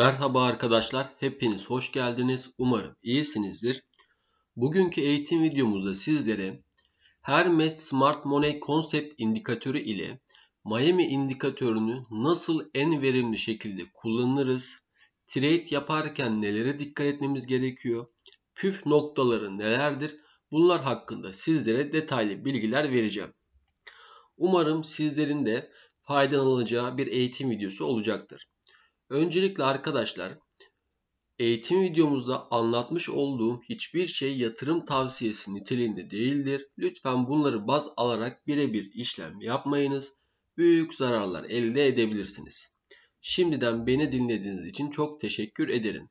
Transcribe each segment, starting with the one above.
Merhaba arkadaşlar, hepiniz hoş geldiniz. Umarım iyisinizdir. Bugünkü eğitim videomuzda sizlere Hermes Smart Money Concept indikatörü ile Miami indikatörünü nasıl en verimli şekilde kullanırız, trade yaparken nelere dikkat etmemiz gerekiyor, püf noktaları nelerdir, bunlar hakkında sizlere detaylı bilgiler vereceğim. Umarım sizlerin de faydalanacağı bir eğitim videosu olacaktır. Öncelikle arkadaşlar eğitim videomuzda anlatmış olduğum hiçbir şey yatırım tavsiyesi niteliğinde değildir. Lütfen bunları baz alarak birebir işlem yapmayınız. Büyük zararlar elde edebilirsiniz. Şimdiden beni dinlediğiniz için çok teşekkür ederim.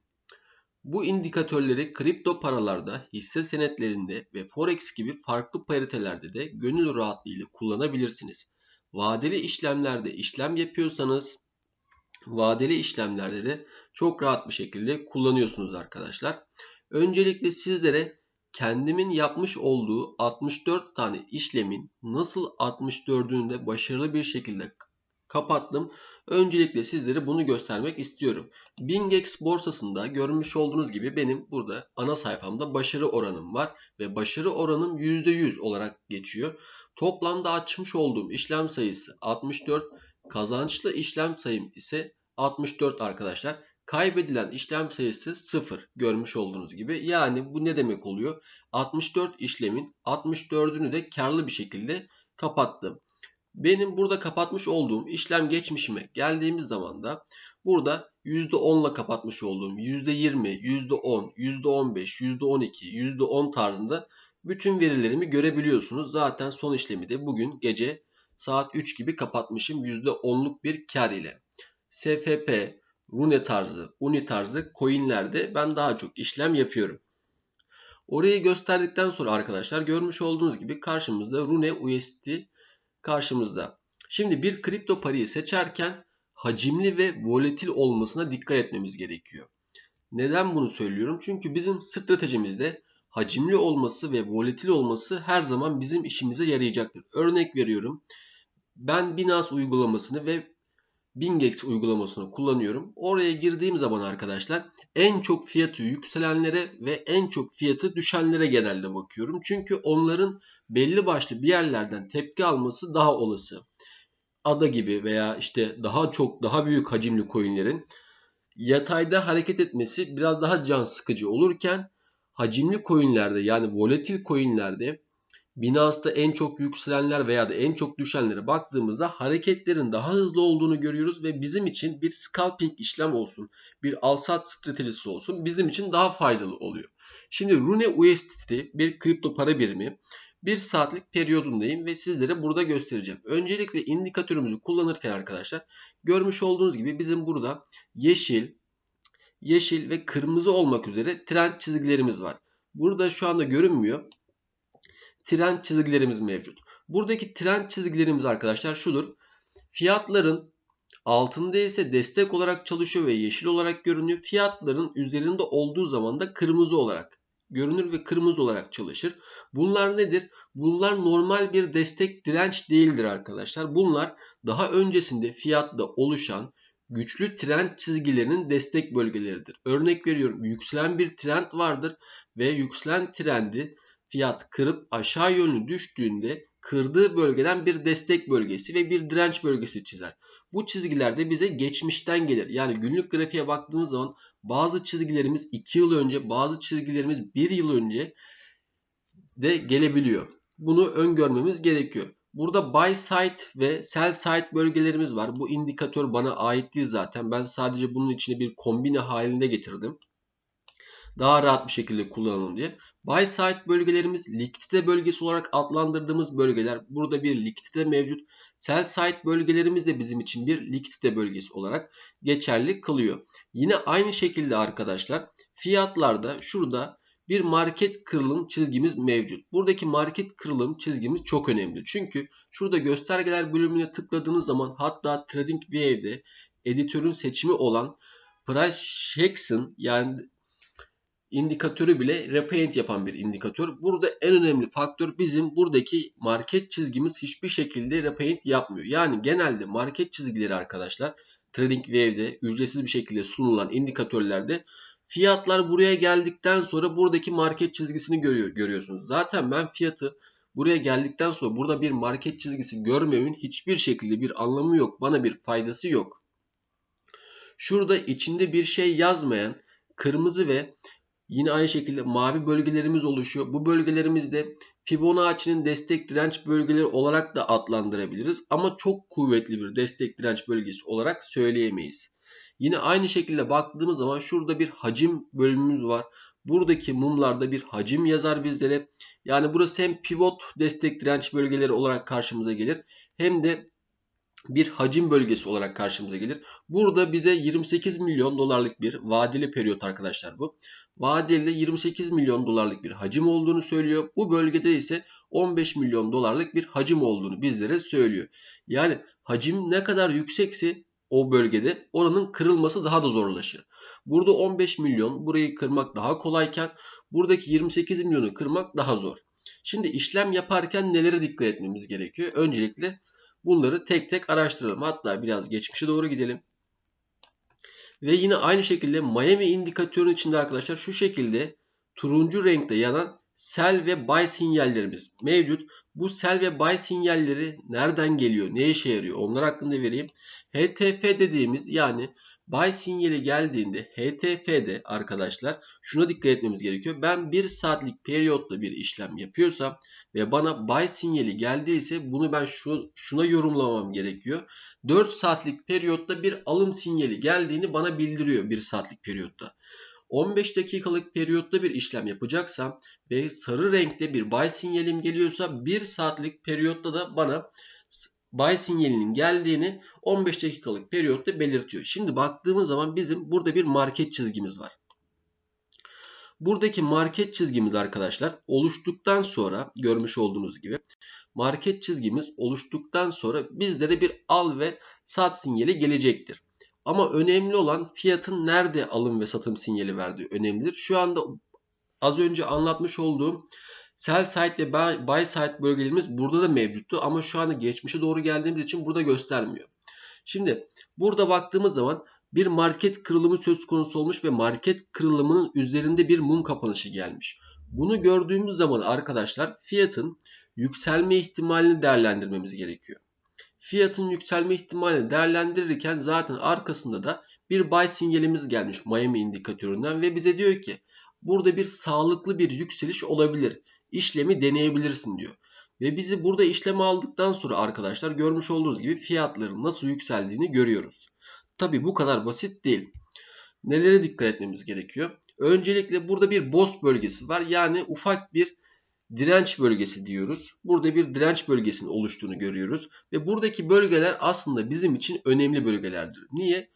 Bu indikatörleri kripto paralarda, hisse senetlerinde ve forex gibi farklı paritelerde de gönül rahatlığıyla kullanabilirsiniz. Vadeli işlemlerde işlem yapıyorsanız vadeli işlemlerde de çok rahat bir şekilde kullanıyorsunuz arkadaşlar. Öncelikle sizlere kendimin yapmış olduğu 64 tane işlemin nasıl 64'ünü de başarılı bir şekilde kapattım. Öncelikle sizlere bunu göstermek istiyorum. Bingex borsasında görmüş olduğunuz gibi benim burada ana sayfamda başarı oranım var ve başarı oranım %100 olarak geçiyor. Toplamda açmış olduğum işlem sayısı 64 Kazançlı işlem sayım ise 64 arkadaşlar. Kaybedilen işlem sayısı 0 görmüş olduğunuz gibi. Yani bu ne demek oluyor? 64 işlemin 64'ünü de karlı bir şekilde kapattım. Benim burada kapatmış olduğum işlem geçmişime geldiğimiz zaman da burada %10 ile kapatmış olduğum %20, %10, %15, %12, %10 tarzında bütün verilerimi görebiliyorsunuz. Zaten son işlemi de bugün gece saat 3 gibi kapatmışım %10'luk bir kar ile. SFP, Rune tarzı, Uni tarzı coinlerde ben daha çok işlem yapıyorum. Orayı gösterdikten sonra arkadaşlar görmüş olduğunuz gibi karşımızda Rune USD karşımızda. Şimdi bir kripto parayı seçerken hacimli ve volatil olmasına dikkat etmemiz gerekiyor. Neden bunu söylüyorum? Çünkü bizim stratejimizde hacimli olması ve volatil olması her zaman bizim işimize yarayacaktır. Örnek veriyorum. Ben Binance uygulamasını ve Bingex uygulamasını kullanıyorum. Oraya girdiğim zaman arkadaşlar en çok fiyatı yükselenlere ve en çok fiyatı düşenlere genelde bakıyorum. Çünkü onların belli başlı bir yerlerden tepki alması daha olası. ADA gibi veya işte daha çok daha büyük hacimli coinlerin yatayda hareket etmesi biraz daha can sıkıcı olurken hacimli coinlerde yani volatil coinlerde Binance'da en çok yükselenler veya da en çok düşenlere baktığımızda hareketlerin daha hızlı olduğunu görüyoruz ve bizim için bir scalping işlem olsun, bir al-sat stratejisi olsun bizim için daha faydalı oluyor. Şimdi Rune USDT bir kripto para birimi. Bir saatlik periyodundayım ve sizlere burada göstereceğim. Öncelikle indikatörümüzü kullanırken arkadaşlar görmüş olduğunuz gibi bizim burada yeşil, yeşil ve kırmızı olmak üzere trend çizgilerimiz var. Burada şu anda görünmüyor trend çizgilerimiz mevcut. Buradaki trend çizgilerimiz arkadaşlar şudur. Fiyatların altında ise destek olarak çalışıyor ve yeşil olarak görünüyor. Fiyatların üzerinde olduğu zaman da kırmızı olarak görünür ve kırmızı olarak çalışır. Bunlar nedir? Bunlar normal bir destek direnç değildir arkadaşlar. Bunlar daha öncesinde fiyatta oluşan güçlü trend çizgilerinin destek bölgeleridir. Örnek veriyorum yükselen bir trend vardır ve yükselen trendi fiyat kırıp aşağı yönlü düştüğünde kırdığı bölgeden bir destek bölgesi ve bir direnç bölgesi çizer. Bu çizgiler de bize geçmişten gelir. Yani günlük grafiğe baktığımız zaman bazı çizgilerimiz 2 yıl önce, bazı çizgilerimiz 1 yıl önce de gelebiliyor. Bunu öngörmemiz gerekiyor. Burada buy side ve sell side bölgelerimiz var. Bu indikatör bana ait değil zaten. Ben sadece bunun içine bir kombine halinde getirdim daha rahat bir şekilde kullanalım diye. Buy side bölgelerimiz likidite bölgesi olarak adlandırdığımız bölgeler. Burada bir likidite mevcut. Sell side bölgelerimiz de bizim için bir likidite bölgesi olarak geçerli kılıyor. Yine aynı şekilde arkadaşlar fiyatlarda şurada bir market kırılım çizgimiz mevcut. Buradaki market kırılım çizgimiz çok önemli. Çünkü şurada göstergeler bölümüne tıkladığınız zaman hatta Trading View'de editörün seçimi olan Price Action yani indikatörü bile repaint yapan bir indikatör. Burada en önemli faktör bizim buradaki market çizgimiz hiçbir şekilde repaint yapmıyor. Yani genelde market çizgileri arkadaşlar TradingView'de ücretsiz bir şekilde sunulan indikatörlerde fiyatlar buraya geldikten sonra buradaki market çizgisini görüyor, görüyorsunuz. Zaten ben fiyatı buraya geldikten sonra burada bir market çizgisi görmemin hiçbir şekilde bir anlamı yok. Bana bir faydası yok. Şurada içinde bir şey yazmayan kırmızı ve yine aynı şekilde mavi bölgelerimiz oluşuyor. Bu bölgelerimizde Fibonacci'nin destek direnç bölgeleri olarak da adlandırabiliriz. Ama çok kuvvetli bir destek direnç bölgesi olarak söyleyemeyiz. Yine aynı şekilde baktığımız zaman şurada bir hacim bölümümüz var. Buradaki mumlarda bir hacim yazar bizlere. Yani burası hem pivot destek direnç bölgeleri olarak karşımıza gelir. Hem de bir hacim bölgesi olarak karşımıza gelir. Burada bize 28 milyon dolarlık bir vadeli periyot arkadaşlar bu. Vadeli 28 milyon dolarlık bir hacim olduğunu söylüyor. Bu bölgede ise 15 milyon dolarlık bir hacim olduğunu bizlere söylüyor. Yani hacim ne kadar yüksekse o bölgede oranın kırılması daha da zorlaşır. Burada 15 milyon burayı kırmak daha kolayken buradaki 28 milyonu kırmak daha zor. Şimdi işlem yaparken nelere dikkat etmemiz gerekiyor? Öncelikle bunları tek tek araştıralım. Hatta biraz geçmişe doğru gidelim. Ve yine aynı şekilde Miami indikatörünün içinde arkadaşlar şu şekilde turuncu renkte yanan sell ve buy sinyallerimiz mevcut. Bu sell ve buy sinyalleri nereden geliyor? Ne işe yarıyor? Onlar hakkında vereyim. HTF dediğimiz yani buy sinyali geldiğinde HTF'de arkadaşlar şuna dikkat etmemiz gerekiyor. Ben 1 saatlik periyotla bir işlem yapıyorsam ve bana buy sinyali geldiyse bunu ben şu, şuna yorumlamam gerekiyor. 4 saatlik periyotta bir alım sinyali geldiğini bana bildiriyor 1 saatlik periyotta. 15 dakikalık periyotta bir işlem yapacaksam ve sarı renkte bir buy sinyalim geliyorsa 1 saatlik periyotta da bana buy sinyalinin geldiğini 15 dakikalık periyotta belirtiyor. Şimdi baktığımız zaman bizim burada bir market çizgimiz var. Buradaki market çizgimiz arkadaşlar oluştuktan sonra görmüş olduğunuz gibi market çizgimiz oluştuktan sonra bizlere bir al ve sat sinyali gelecektir. Ama önemli olan fiyatın nerede alım ve satım sinyali verdiği önemlidir. Şu anda az önce anlatmış olduğum sell side ve buy side bölgelerimiz burada da mevcuttu. Ama şu anda geçmişe doğru geldiğimiz için burada göstermiyor. Şimdi burada baktığımız zaman bir market kırılımı söz konusu olmuş ve market kırılımının üzerinde bir mum kapanışı gelmiş. Bunu gördüğümüz zaman arkadaşlar fiyatın yükselme ihtimalini değerlendirmemiz gerekiyor fiyatın yükselme ihtimalini değerlendirirken zaten arkasında da bir buy sinyalimiz gelmiş Miami indikatöründen ve bize diyor ki burada bir sağlıklı bir yükseliş olabilir. İşlemi deneyebilirsin diyor. Ve bizi burada işleme aldıktan sonra arkadaşlar görmüş olduğunuz gibi fiyatların nasıl yükseldiğini görüyoruz. Tabi bu kadar basit değil. Nelere dikkat etmemiz gerekiyor? Öncelikle burada bir BOS bölgesi var. Yani ufak bir direnç bölgesi diyoruz. Burada bir direnç bölgesinin oluştuğunu görüyoruz. Ve buradaki bölgeler aslında bizim için önemli bölgelerdir. Niye?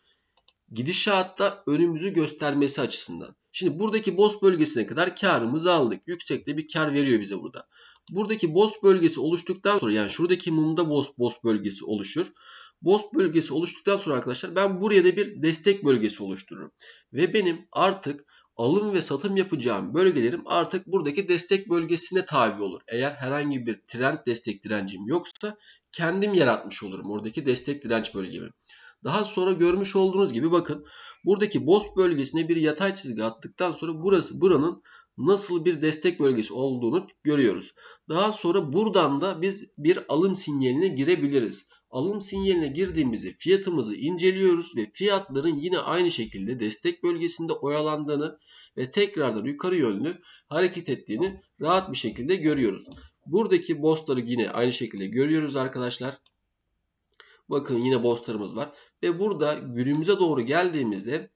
Gidişatta önümüzü göstermesi açısından. Şimdi buradaki boss bölgesine kadar karımızı aldık. Yüksekte bir kar veriyor bize burada. Buradaki boss bölgesi oluştuktan sonra yani şuradaki mumda boss, boss bölgesi oluşur. Boss bölgesi oluştuktan sonra arkadaşlar ben buraya da bir destek bölgesi oluştururum. Ve benim artık alım ve satım yapacağım bölgelerim artık buradaki destek bölgesine tabi olur. Eğer herhangi bir trend destek direncim yoksa kendim yaratmış olurum oradaki destek direnç bölgemi. Daha sonra görmüş olduğunuz gibi bakın buradaki boss bölgesine bir yatay çizgi attıktan sonra burası buranın nasıl bir destek bölgesi olduğunu görüyoruz. Daha sonra buradan da biz bir alım sinyaline girebiliriz alım sinyaline girdiğimizde fiyatımızı inceliyoruz ve fiyatların yine aynı şekilde destek bölgesinde oyalandığını ve tekrardan yukarı yönlü hareket ettiğini rahat bir şekilde görüyoruz. Buradaki bossları yine aynı şekilde görüyoruz arkadaşlar. Bakın yine bosslarımız var. Ve burada günümüze doğru geldiğimizde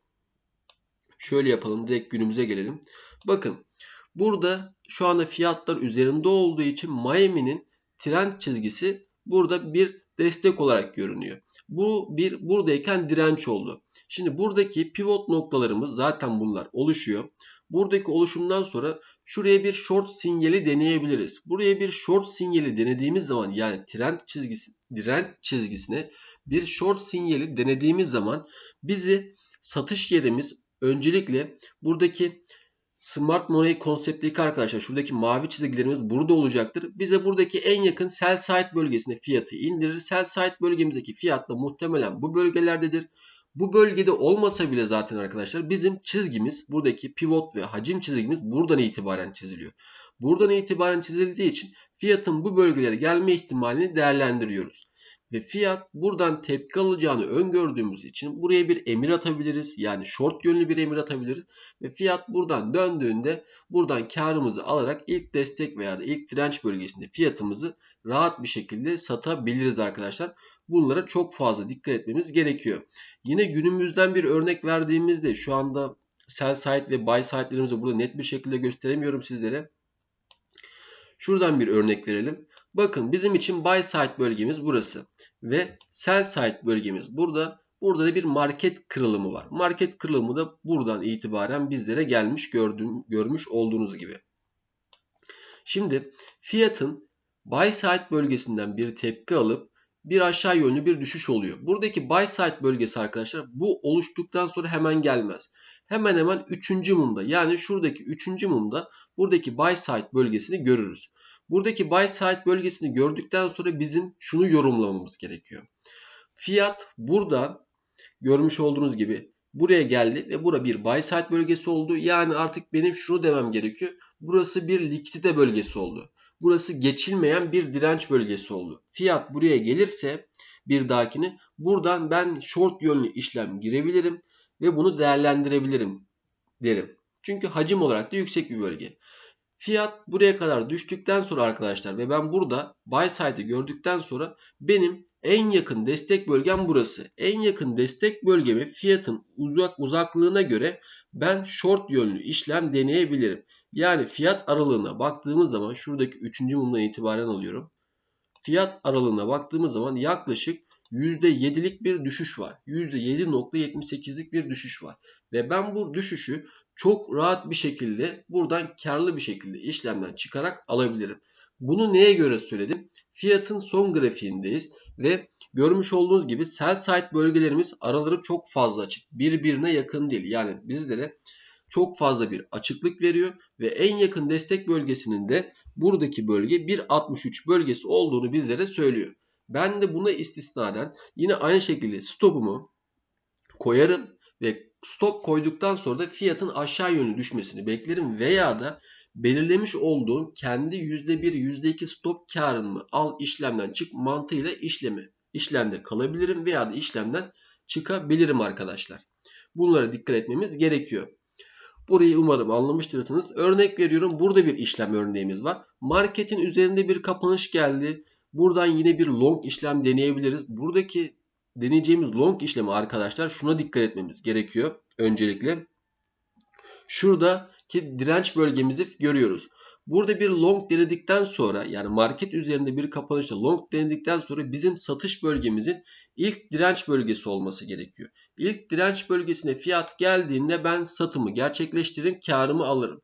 şöyle yapalım. Direkt günümüze gelelim. Bakın burada şu anda fiyatlar üzerinde olduğu için Miami'nin trend çizgisi burada bir destek olarak görünüyor. Bu bir buradayken direnç oldu. Şimdi buradaki pivot noktalarımız zaten bunlar oluşuyor. Buradaki oluşumdan sonra şuraya bir short sinyali deneyebiliriz. Buraya bir short sinyali denediğimiz zaman yani trend çizgisi, direnç çizgisine bir short sinyali denediğimiz zaman bizi satış yerimiz öncelikle buradaki Smart Money konseptteki arkadaşlar şuradaki mavi çizgilerimiz burada olacaktır. Bize buradaki en yakın sell side bölgesine fiyatı indirir. Sell side bölgemizdeki fiyat da muhtemelen bu bölgelerdedir. Bu bölgede olmasa bile zaten arkadaşlar bizim çizgimiz buradaki pivot ve hacim çizgimiz buradan itibaren çiziliyor. Buradan itibaren çizildiği için fiyatın bu bölgelere gelme ihtimalini değerlendiriyoruz. Ve fiyat buradan tepki alacağını öngördüğümüz için buraya bir emir atabiliriz. Yani short yönlü bir emir atabiliriz. Ve fiyat buradan döndüğünde buradan karımızı alarak ilk destek veya da ilk direnç bölgesinde fiyatımızı rahat bir şekilde satabiliriz arkadaşlar. Bunlara çok fazla dikkat etmemiz gerekiyor. Yine günümüzden bir örnek verdiğimizde şu anda sell side ve buy side'lerimizi burada net bir şekilde gösteremiyorum sizlere. Şuradan bir örnek verelim. Bakın bizim için buy side bölgemiz burası ve sell side bölgemiz burada. Burada da bir market kırılımı var. Market kırılımı da buradan itibaren bizlere gelmiş gördüğüm, görmüş olduğunuz gibi. Şimdi fiyatın buy side bölgesinden bir tepki alıp bir aşağı yönlü bir düşüş oluyor. Buradaki buy side bölgesi arkadaşlar bu oluştuktan sonra hemen gelmez. Hemen hemen 3. mumda yani şuradaki 3. mumda buradaki buy side bölgesini görürüz. Buradaki buy side bölgesini gördükten sonra bizim şunu yorumlamamız gerekiyor. Fiyat burada görmüş olduğunuz gibi buraya geldi ve bura bir buy side bölgesi oldu. Yani artık benim şunu demem gerekiyor. Burası bir likidite bölgesi oldu. Burası geçilmeyen bir direnç bölgesi oldu. Fiyat buraya gelirse bir dahakini buradan ben short yönlü işlem girebilirim ve bunu değerlendirebilirim derim. Çünkü hacim olarak da yüksek bir bölge. Fiyat buraya kadar düştükten sonra arkadaşlar ve ben burada buy side'ı gördükten sonra benim en yakın destek bölgem burası. En yakın destek bölgemi fiyatın uzak uzaklığına göre ben short yönlü işlem deneyebilirim. Yani fiyat aralığına baktığımız zaman şuradaki 3. mumdan itibaren alıyorum. Fiyat aralığına baktığımız zaman yaklaşık %7'lik bir düşüş var. %7.78'lik bir düşüş var. Ve ben bu düşüşü çok rahat bir şekilde buradan karlı bir şekilde işlemden çıkarak alabilirim. Bunu neye göre söyledim? Fiyatın son grafiğindeyiz ve görmüş olduğunuz gibi sell side bölgelerimiz araları çok fazla açık. Birbirine yakın değil. Yani bizlere çok fazla bir açıklık veriyor ve en yakın destek bölgesinin de buradaki bölge 1.63 bölgesi olduğunu bizlere söylüyor. Ben de buna istisnaden yine aynı şekilde stopumu koyarım ve stop koyduktan sonra da fiyatın aşağı yönlü düşmesini beklerim veya da belirlemiş olduğum kendi %1 %2 stop karımı al işlemden çık mantığıyla işlemi işlemde kalabilirim veya da işlemden çıkabilirim arkadaşlar. Bunlara dikkat etmemiz gerekiyor. Burayı umarım anlamıştırsınız. Örnek veriyorum burada bir işlem örneğimiz var. Marketin üzerinde bir kapanış geldi. Buradan yine bir long işlem deneyebiliriz. Buradaki deneyeceğimiz long işlemi arkadaşlar şuna dikkat etmemiz gerekiyor. Öncelikle şuradaki direnç bölgemizi görüyoruz. Burada bir long denedikten sonra yani market üzerinde bir kapanışta long denedikten sonra bizim satış bölgemizin ilk direnç bölgesi olması gerekiyor. İlk direnç bölgesine fiyat geldiğinde ben satımı gerçekleştiririm, karımı alırım.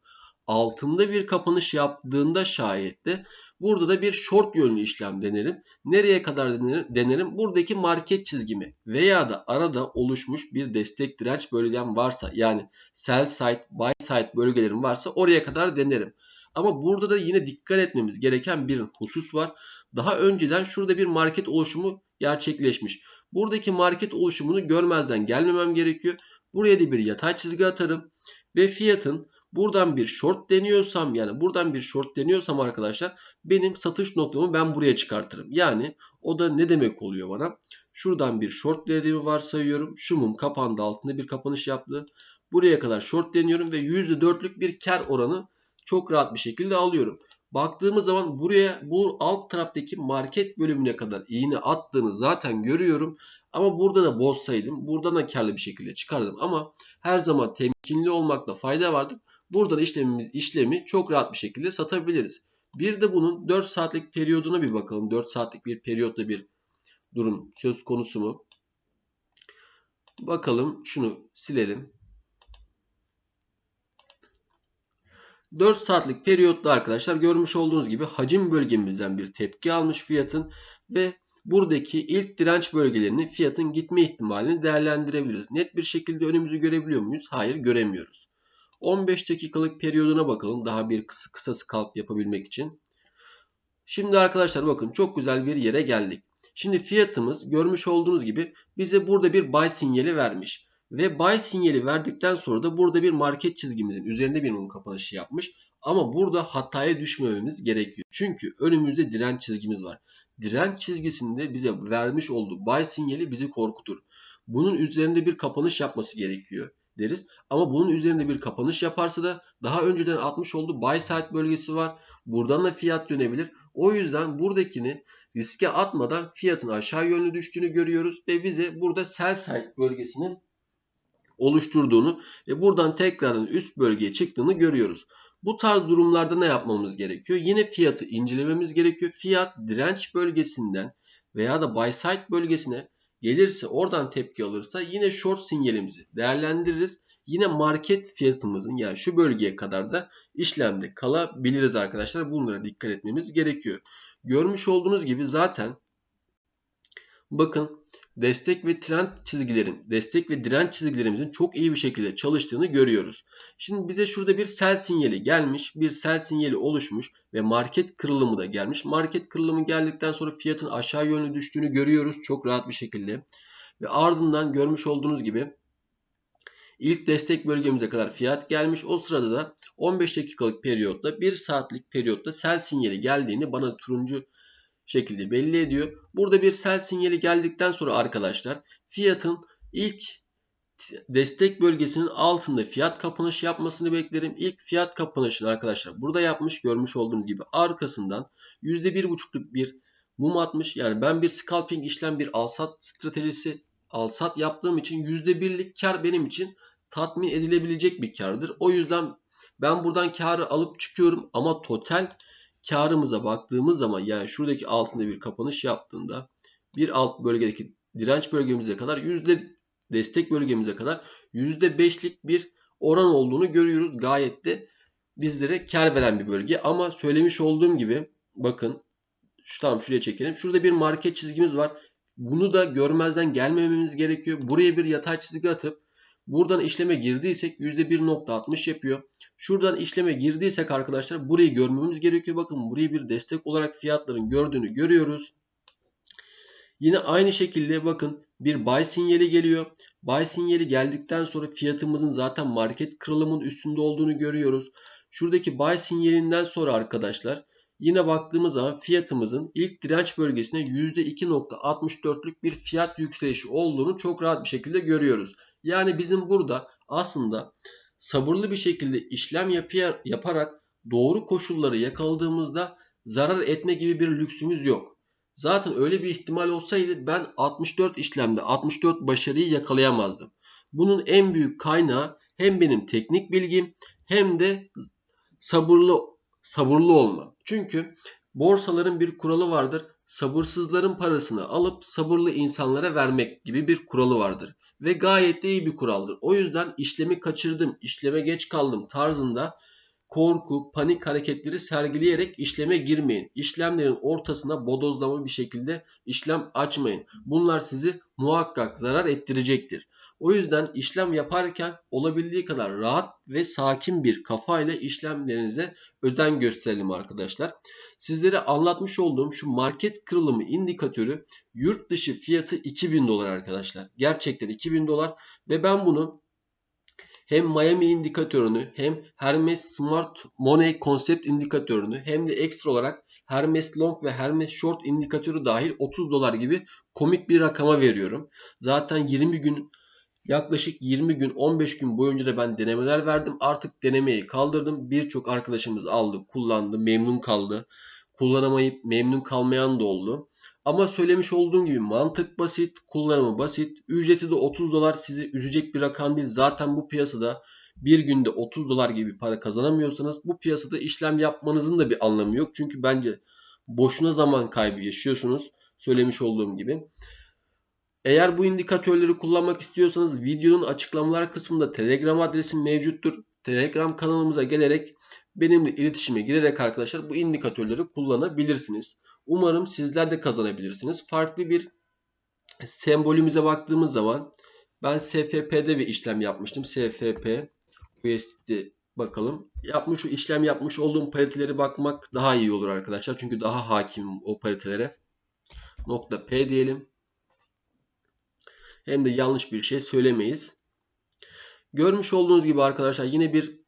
Altında bir kapanış yaptığında şayet de burada da bir short yönlü işlem denerim. Nereye kadar denerim? Buradaki market çizgimi veya da arada oluşmuş bir destek direnç bölgem varsa yani sell side, buy side bölgelerim varsa oraya kadar denerim. Ama burada da yine dikkat etmemiz gereken bir husus var. Daha önceden şurada bir market oluşumu gerçekleşmiş. Buradaki market oluşumunu görmezden gelmemem gerekiyor. Buraya da bir yatay çizgi atarım. Ve fiyatın buradan bir short deniyorsam yani buradan bir short deniyorsam arkadaşlar benim satış noktamı ben buraya çıkartırım. Yani o da ne demek oluyor bana? Şuradan bir short dediğimi varsayıyorum. Şu mum kapandı altında bir kapanış yaptı. Buraya kadar short deniyorum ve %4'lük bir kar oranı çok rahat bir şekilde alıyorum. Baktığımız zaman buraya bu alt taraftaki market bölümüne kadar iğne attığını zaten görüyorum. Ama burada da bozsaydım buradan da karlı bir şekilde çıkardım. Ama her zaman temkinli olmakta fayda vardır. Buradan işlemimiz, işlemi çok rahat bir şekilde satabiliriz. Bir de bunun 4 saatlik periyoduna bir bakalım. 4 saatlik bir periyotta bir durum söz konusu mu? Bakalım şunu silelim. 4 saatlik periyotta arkadaşlar görmüş olduğunuz gibi hacim bölgemizden bir tepki almış fiyatın ve buradaki ilk direnç bölgelerini fiyatın gitme ihtimalini değerlendirebiliriz. Net bir şekilde önümüzü görebiliyor muyuz? Hayır göremiyoruz. 15 dakikalık periyoduna bakalım. Daha bir kısa, kısa scalp yapabilmek için. Şimdi arkadaşlar bakın çok güzel bir yere geldik. Şimdi fiyatımız görmüş olduğunuz gibi bize burada bir buy sinyali vermiş. Ve buy sinyali verdikten sonra da burada bir market çizgimizin üzerinde bir mum kapanışı yapmış. Ama burada hataya düşmememiz gerekiyor. Çünkü önümüzde direnç çizgimiz var. Direnç çizgisinde bize vermiş olduğu buy sinyali bizi korkutur. Bunun üzerinde bir kapanış yapması gerekiyor deriz. Ama bunun üzerinde bir kapanış yaparsa da daha önceden atmış olduğu buy side bölgesi var. Buradan da fiyat dönebilir. O yüzden buradakini riske atmadan fiyatın aşağı yönlü düştüğünü görüyoruz ve bize burada sell side bölgesinin oluşturduğunu ve buradan tekrardan üst bölgeye çıktığını görüyoruz. Bu tarz durumlarda ne yapmamız gerekiyor? Yine fiyatı incelememiz gerekiyor. Fiyat direnç bölgesinden veya da buy side bölgesine gelirse oradan tepki alırsa yine short sinyalimizi değerlendiririz. Yine market fiyatımızın yani şu bölgeye kadar da işlemde kalabiliriz arkadaşlar. Bunlara dikkat etmemiz gerekiyor. Görmüş olduğunuz gibi zaten bakın destek ve trend çizgilerin, destek ve direnç çizgilerimizin çok iyi bir şekilde çalıştığını görüyoruz. Şimdi bize şurada bir sell sinyali gelmiş, bir sell sinyali oluşmuş ve market kırılımı da gelmiş. Market kırılımı geldikten sonra fiyatın aşağı yönlü düştüğünü görüyoruz çok rahat bir şekilde. Ve ardından görmüş olduğunuz gibi ilk destek bölgemize kadar fiyat gelmiş. O sırada da 15 dakikalık periyotta 1 saatlik periyotta sell sinyali geldiğini bana turuncu şekilde belli ediyor. Burada bir sell sinyali geldikten sonra arkadaşlar fiyatın ilk destek bölgesinin altında fiyat kapanışı yapmasını beklerim. İlk fiyat kapanışını arkadaşlar burada yapmış görmüş olduğunuz gibi arkasından %1.5'luk bir mum atmış. Yani ben bir scalping işlem bir alsat stratejisi alsat yaptığım için %1'lik kar benim için tatmin edilebilecek bir kardır. O yüzden ben buradan karı alıp çıkıyorum ama total karımıza baktığımız zaman yani şuradaki altında bir kapanış yaptığında bir alt bölgedeki direnç bölgemize kadar yüzde destek bölgemize kadar yüzde beşlik bir oran olduğunu görüyoruz. Gayet de bizlere kar veren bir bölge ama söylemiş olduğum gibi bakın şu tamam şuraya çekelim. Şurada bir market çizgimiz var. Bunu da görmezden gelmememiz gerekiyor. Buraya bir yatay çizgi atıp Buradan işleme girdiysek %1.60 yapıyor. Şuradan işleme girdiysek arkadaşlar burayı görmemiz gerekiyor. Bakın burayı bir destek olarak fiyatların gördüğünü görüyoruz. Yine aynı şekilde bakın bir buy sinyali geliyor. Buy sinyali geldikten sonra fiyatımızın zaten market kırılımın üstünde olduğunu görüyoruz. Şuradaki buy sinyalinden sonra arkadaşlar yine baktığımız zaman fiyatımızın ilk direnç bölgesine %2.64'lük bir fiyat yükselişi olduğunu çok rahat bir şekilde görüyoruz. Yani bizim burada aslında sabırlı bir şekilde işlem yaparak doğru koşulları yakaladığımızda zarar etme gibi bir lüksümüz yok. Zaten öyle bir ihtimal olsaydı ben 64 işlemde 64 başarıyı yakalayamazdım. Bunun en büyük kaynağı hem benim teknik bilgim hem de sabırlı sabırlı olmam. Çünkü borsaların bir kuralı vardır. Sabırsızların parasını alıp sabırlı insanlara vermek gibi bir kuralı vardır ve gayet de iyi bir kuraldır. O yüzden işlemi kaçırdım, işleme geç kaldım tarzında korku, panik hareketleri sergileyerek işleme girmeyin. İşlemlerin ortasına bodozlama bir şekilde işlem açmayın. Bunlar sizi muhakkak zarar ettirecektir. O yüzden işlem yaparken olabildiği kadar rahat ve sakin bir kafayla işlemlerinize özen gösterelim arkadaşlar. Sizlere anlatmış olduğum şu market kırılımı indikatörü yurt dışı fiyatı 2000 dolar arkadaşlar. Gerçekten 2000 dolar ve ben bunu hem Miami indikatörünü hem Hermes Smart Money Concept indikatörünü hem de ekstra olarak Hermes Long ve Hermes Short indikatörü dahil 30 dolar gibi komik bir rakama veriyorum. Zaten 20 gün Yaklaşık 20 gün 15 gün boyunca da ben denemeler verdim. Artık denemeyi kaldırdım. Birçok arkadaşımız aldı, kullandı, memnun kaldı. Kullanamayıp memnun kalmayan da oldu. Ama söylemiş olduğum gibi mantık basit, kullanımı basit. Ücreti de 30 dolar sizi üzecek bir rakam değil. Zaten bu piyasada bir günde 30 dolar gibi para kazanamıyorsanız bu piyasada işlem yapmanızın da bir anlamı yok. Çünkü bence boşuna zaman kaybı yaşıyorsunuz. Söylemiş olduğum gibi. Eğer bu indikatörleri kullanmak istiyorsanız videonun açıklamalar kısmında Telegram adresim mevcuttur. Telegram kanalımıza gelerek benimle iletişime girerek arkadaşlar bu indikatörleri kullanabilirsiniz. Umarım sizler de kazanabilirsiniz. Farklı bir sembolümüze baktığımız zaman ben SFP'de bir işlem yapmıştım. SFP USD bakalım. Yapmış işlem yapmış olduğum pariteleri bakmak daha iyi olur arkadaşlar. Çünkü daha hakimim o paritelere. Nokta P diyelim. Hem de yanlış bir şey söylemeyiz. Görmüş olduğunuz gibi arkadaşlar yine bir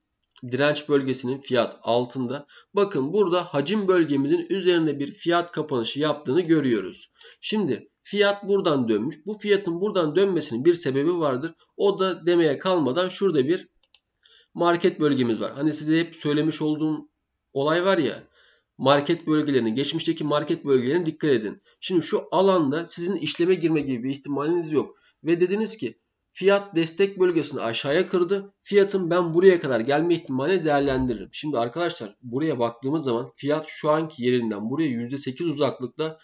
direnç bölgesinin fiyat altında. Bakın burada hacim bölgemizin üzerinde bir fiyat kapanışı yaptığını görüyoruz. Şimdi fiyat buradan dönmüş. Bu fiyatın buradan dönmesinin bir sebebi vardır. O da demeye kalmadan şurada bir market bölgemiz var. Hani size hep söylemiş olduğum olay var ya market bölgelerine, geçmişteki market bölgelerine dikkat edin. Şimdi şu alanda sizin işleme girme gibi bir ihtimaliniz yok. Ve dediniz ki fiyat destek bölgesini aşağıya kırdı. Fiyatın ben buraya kadar gelme ihtimalini değerlendiririm. Şimdi arkadaşlar buraya baktığımız zaman fiyat şu anki yerinden buraya %8 uzaklıkta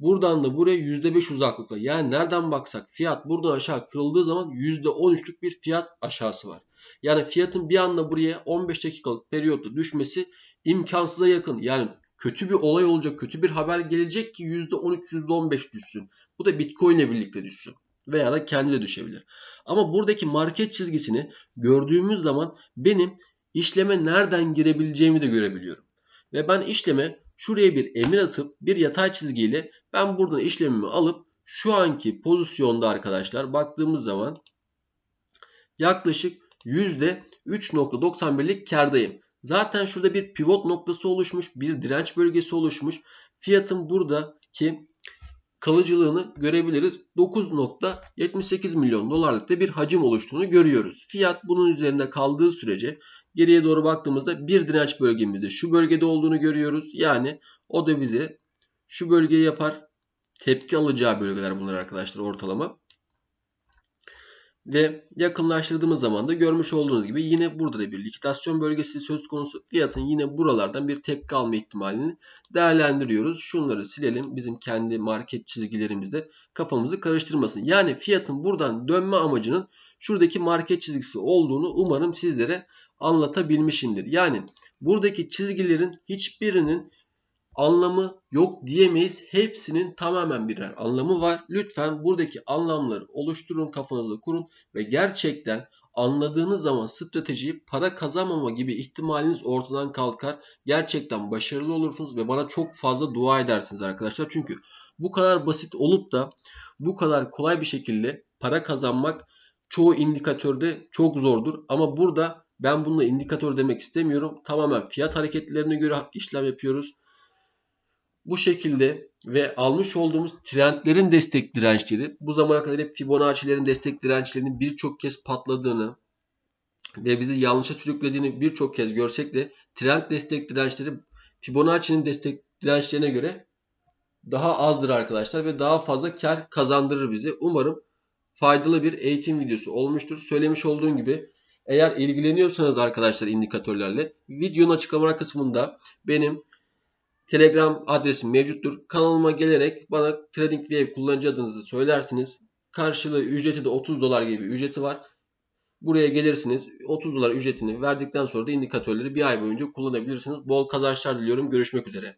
Buradan da buraya %5 uzaklıkta. Yani nereden baksak fiyat buradan aşağı kırıldığı zaman %13'lük bir fiyat aşağısı var. Yani fiyatın bir anda buraya 15 dakikalık periyotta düşmesi imkansıza yakın. Yani kötü bir olay olacak, kötü bir haber gelecek ki %13, %15 düşsün. Bu da Bitcoin birlikte düşsün. Veya da kendi de düşebilir. Ama buradaki market çizgisini gördüğümüz zaman benim işleme nereden girebileceğimi de görebiliyorum. Ve ben işleme şuraya bir emir atıp bir yatay çizgiyle ben buradan işlemimi alıp şu anki pozisyonda arkadaşlar baktığımız zaman yaklaşık %3.91'lik kardayım. Zaten şurada bir pivot noktası oluşmuş, bir direnç bölgesi oluşmuş. Fiyatın buradaki kalıcılığını görebiliriz. 9.78 milyon dolarlıkta bir hacim oluştuğunu görüyoruz. Fiyat bunun üzerinde kaldığı sürece geriye doğru baktığımızda bir direnç bölgemizde şu bölgede olduğunu görüyoruz. Yani o da bize şu bölgeyi yapar. Tepki alacağı bölgeler bunlar arkadaşlar ortalama. Ve yakınlaştırdığımız zaman da görmüş olduğunuz gibi yine burada da bir likidasyon bölgesi söz konusu. Fiyatın yine buralardan bir tepki alma ihtimalini değerlendiriyoruz. Şunları silelim. Bizim kendi market çizgilerimizde kafamızı karıştırmasın. Yani fiyatın buradan dönme amacının şuradaki market çizgisi olduğunu umarım sizlere anlatabilmişimdir. Yani buradaki çizgilerin hiçbirinin anlamı yok diyemeyiz. Hepsinin tamamen birer anlamı var. Lütfen buradaki anlamları oluşturun, kafanızda kurun ve gerçekten anladığınız zaman stratejiyi para kazanmama gibi ihtimaliniz ortadan kalkar. Gerçekten başarılı olursunuz ve bana çok fazla dua edersiniz arkadaşlar. Çünkü bu kadar basit olup da bu kadar kolay bir şekilde para kazanmak çoğu indikatörde çok zordur. Ama burada ben bununla indikatör demek istemiyorum. Tamamen fiyat hareketlerine göre işlem yapıyoruz bu şekilde ve almış olduğumuz trendlerin destek dirençleri bu zamana kadar hep Fibonacci'lerin destek dirençlerinin birçok kez patladığını ve bizi yanlışa sürüklediğini birçok kez görsek de trend destek dirençleri Fibonacci'nin destek dirençlerine göre daha azdır arkadaşlar ve daha fazla kar kazandırır bize. Umarım faydalı bir eğitim videosu olmuştur. Söylemiş olduğum gibi eğer ilgileniyorsanız arkadaşlar indikatörlerle videonun açıklama kısmında benim Telegram adresim mevcuttur. Kanalıma gelerek bana TradingView kullanıcı adınızı söylersiniz. Karşılığı ücreti de 30 dolar gibi ücreti var. Buraya gelirsiniz. 30 dolar ücretini verdikten sonra da indikatörleri bir ay boyunca kullanabilirsiniz. Bol kazançlar diliyorum. Görüşmek üzere.